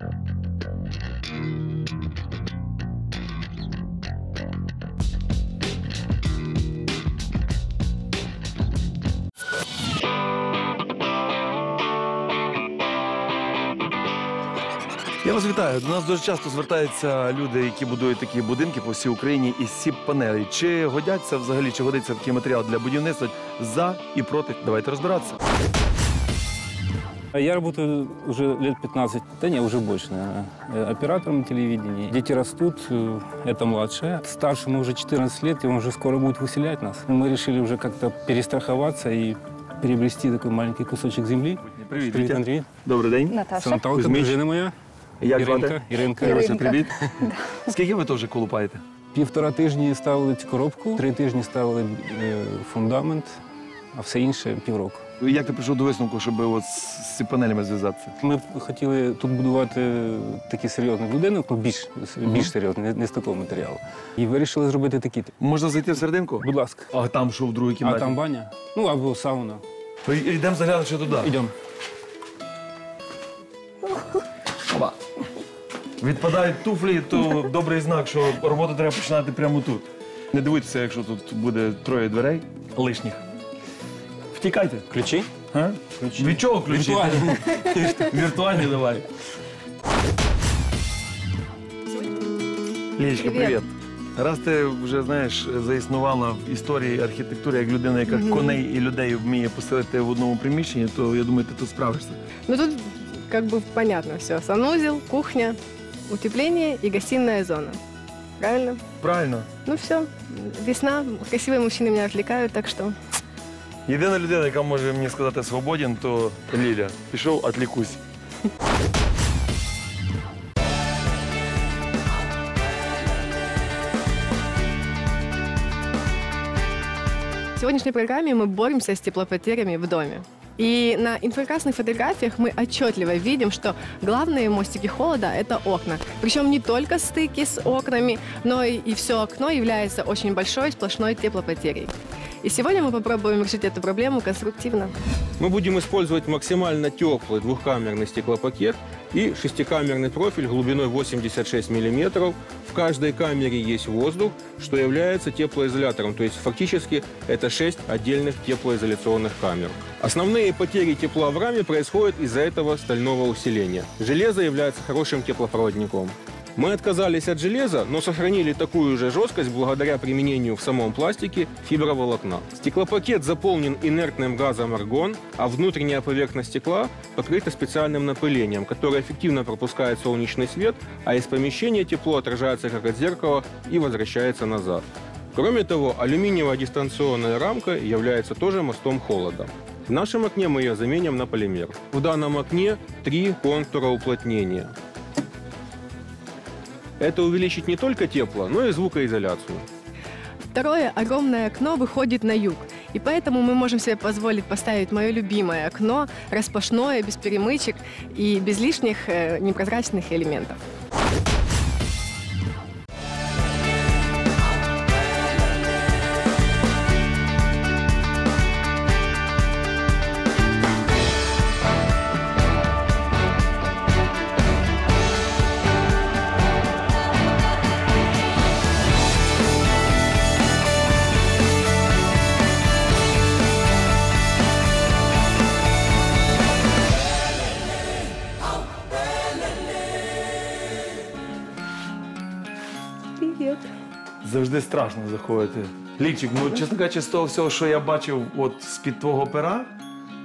Я вас вітаю. До нас дуже часто звертаються люди, які будують такі будинки по всій Україні із сіп панелей. Чи годяться взагалі, чи годиться такий матеріал для будівництва за і проти? Давайте розбиратися. А Я работаю уже лет 15, да не, уже больше, наверное, э, оператором телевидения. Дети растут, э, это младшая. Старшему уже 14 лет, и он уже скоро будет выселять нас. Мы решили уже как-то перестраховаться и приобрести такой маленький кусочек земли. Привіт, Привет, Вітя. Андрей. Добрий день. Наташа. Наталка, Кузьмич. дружина моя. Як Іринка. звати? Іринка. Іруся, Іринка. привіт. Скільки ви теж колупаєте? Півтора тижні ставили цю коробку, три тижні ставили е, фундамент, а все інше півроку. Як ти прийшов до висновку, щоб от з цими панелями зв'язатися? Ми хотіли тут будувати такий серйозний будинок, ну більш, більш серйозний, не, не з такого матеріалу. І вирішили зробити такі. Можна зайти всерединку? Будь ласка. А там що в другій кімнаті? А там баня? Ну або сауна. То Йдемо заглянути ще туди. Йдемо. Опа. Відпадають туфлі, то добрий знак, що роботу треба починати прямо тут. Не дивуйтеся, якщо тут буде троє дверей лишніх. Втікайте. Ключі? А? Ключі. Від чого ключі? Віртуальні. Віртуальні давай. Лілічка, Привіт. привіт. Раз ти вже знаєш, заіснувала в історії архітектури як людина, яка коней і людей вміє поселити в одному приміщенні, то я думаю, ти тут справишся. Ну тут как бы понятно все. Санузел, кухня, утепление и гостиная зона. Правильно? Правильно. Ну все. Весна, красивые мужчины меня отвлекают, так что Єдина людина, яка може мені сказати свободен, то Ліля. Пішов, отлікусь. В сегодняшней программе мы боремся с теплопотерями в доме. И на инфракрасных фотографиях мы отчетливо видим, что главные мостики холода – это окна. Причем не только стыки с окнами, но и, и все окно является очень большой сплошной теплопотерей. И сегодня мы попробуем решить эту проблему конструктивно. Мы будем использовать максимально теплый двухкамерный стеклопакет и шестикамерный профиль глубиной 86 мм. В каждой камере есть воздух, что является теплоизолятором. То есть фактически это 6 отдельных теплоизоляционных камер. Основные потери тепла в раме происходят из-за этого стального усиления. Железо является хорошим теплопроводником. Мы отказались от железа, но сохранили такую же жесткость благодаря применению в самом пластике фиброволокна. Стеклопакет заполнен инертным газом аргон, а внутренняя поверхность стекла покрыта специальным напылением, которое эффективно пропускает солнечный свет, а из помещения тепло отражается как от зеркала и возвращается назад. Кроме того, алюминиевая дистанционная рамка является тоже мостом холода. В нашем окне мы ее заменим на полимер. В данном окне три контура уплотнения. Это увеличит не только тепло, но и звукоизоляцию. Второе огромное окно выходит на юг. И поэтому мы можем себе позволить поставить мое любимое окно, распашное, без перемычек и без лишних э, непрозрачных элементов. Завжди страшно заходити. Лічик, ну чесно кажучи, з того всього, що я бачив от з-під твого пера,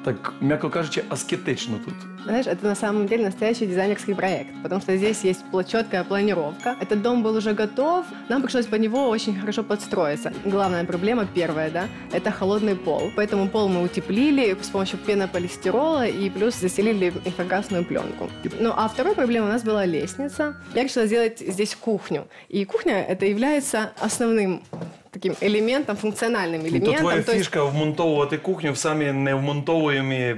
так, м'яко кажучи, аскетично тут. Знаешь, это на самом деле настоящий дизайнерский проект, потому что здесь есть четкая планировка. Этот дом был уже готов, нам пришлось по него очень хорошо подстроиться. Главная проблема, первая, да, это холодный пол. Поэтому пол мы утеплили с помощью пенополистирола и плюс заселили инфракрасную пленку. Ну, а второй проблемой у нас была лестница. Я решила сделать здесь кухню. И кухня это является основным таким элементом, функциональным Ну, элементом. то твоя То есть- фішка вмонтовувати кухню в самі невмонтовуємі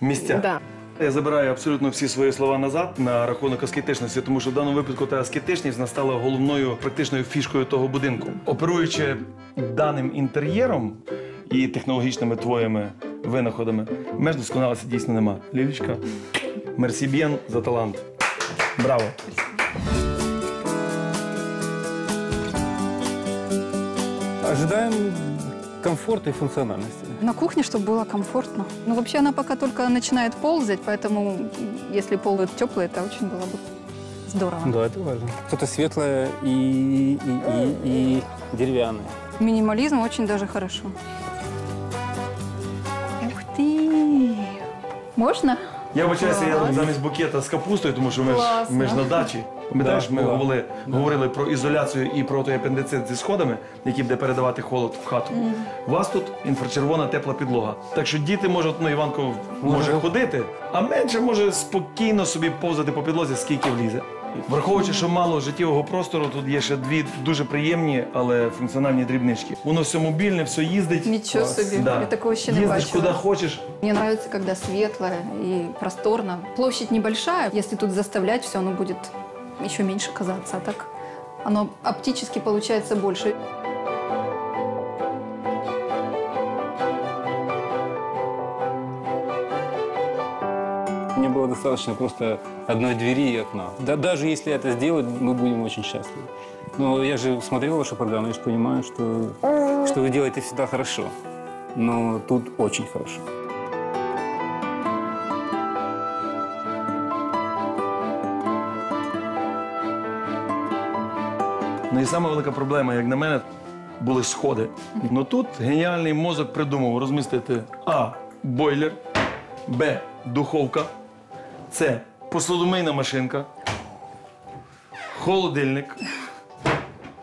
місця. Да. Я забираю абсолютно всі свої слова назад на рахунок аскетичності, тому що в даному випадку та аскетичність настала головною практичною фішкою того будинку. Оперуючи даним інтер'єром і технологічними твоїми винаходами, меж досконалості дійсно нема. Лілічка, мерсіб'єн за талант. Браво! Ожидаем комфорта и функциональности. На кухне, чтобы было комфортно. Ну, вообще она пока только начинает ползать, поэтому если пол теплый, это очень было бы здорово. Да, это важно. Что-то светлое и, и, и, и деревянное. Минимализм очень даже хорошо. Ух ты! Можно? Я вибачаюся, я Клас. замість букета з капустою, тому що ми ж, Класно. ми ж на дачі. Пам'ятаєш, ми Да, да. говорили, говорили про ізоляцію і про той апендицит зі сходами, які буде передавати холод в хату. У вас тут інфрачервона тепла підлога. Так що діти можуть, ну Іванко може ходити, а менше може спокійно собі повзати по підлозі, скільки влізе. Враховуючи, що мало життєвого простору, тут є ще дві дуже приємні, але функціональні дрібнички. Воно все мобільне, все їздить. Нічого собі, я такого ще не бачила. куди хочеш. Мне нравится, когда светлое и просторно. Площадь небольшая. Если тут заставлять все, оно будет еще меньше казаться. А так оно оптически получается больше. Мне было достаточно просто одной двери и окна. Да, даже если это сделать, мы будем очень счастливы. Но я же смотрел вашу программу, я же понимаю, что, что вы делаете всегда хорошо. Но тут очень хорошо. Ну і саме велика проблема, як на мене, були сходи. Ну тут геніальний мозок придумав розмістити А. Бойлер, Б. Духовка, С. Посудомийна машинка, холодильник,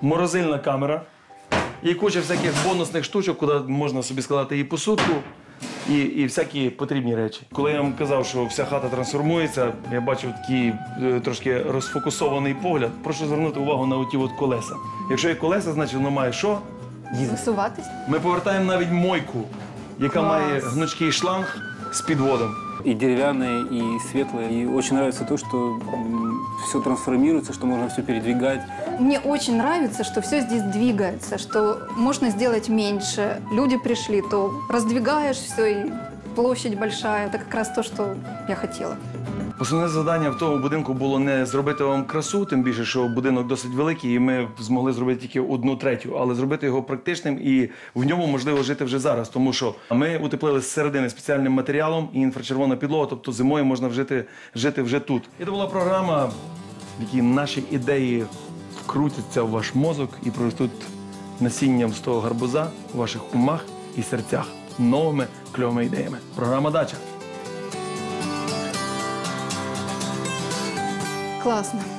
морозильна камера і куча всяких бонусних штучок, куди можна собі складати і посудку, і, і всякі потрібні речі. Коли я вам казав, що вся хата трансформується, я бачив такий е, трошки розфокусований погляд. Прошу звернути увагу на оті от колеса. Якщо є колеса, значить воно має що? Высуватость. Ми повертаємо навіть мойку, яка Клас. має гнучкий шланг з підводом. И деревянное, и светлое. И очень нравится то, что все трансформируется, что можно все передвигать. Мне очень нравится, что все здесь двигается, что можно сделать меньше. Люди пришли, то раздвигаешь все, и площадь большая. Это как раз то, что я хотела. Основне завдання в тому будинку було не зробити вам красу, тим більше, що будинок досить великий, і ми змогли зробити тільки одну третю, але зробити його практичним і в ньому можливо жити вже зараз. Тому що ми утеплили зсередини спеціальним матеріалом і інфрачервона підлога, тобто зимою можна вжити, жити вже тут. І це була програма, в якій наші ідеї вкрутяться в ваш мозок і проростуть насінням з того гарбуза у ваших умах і серцях новими кльовими ідеями. Програма Дача. Классно.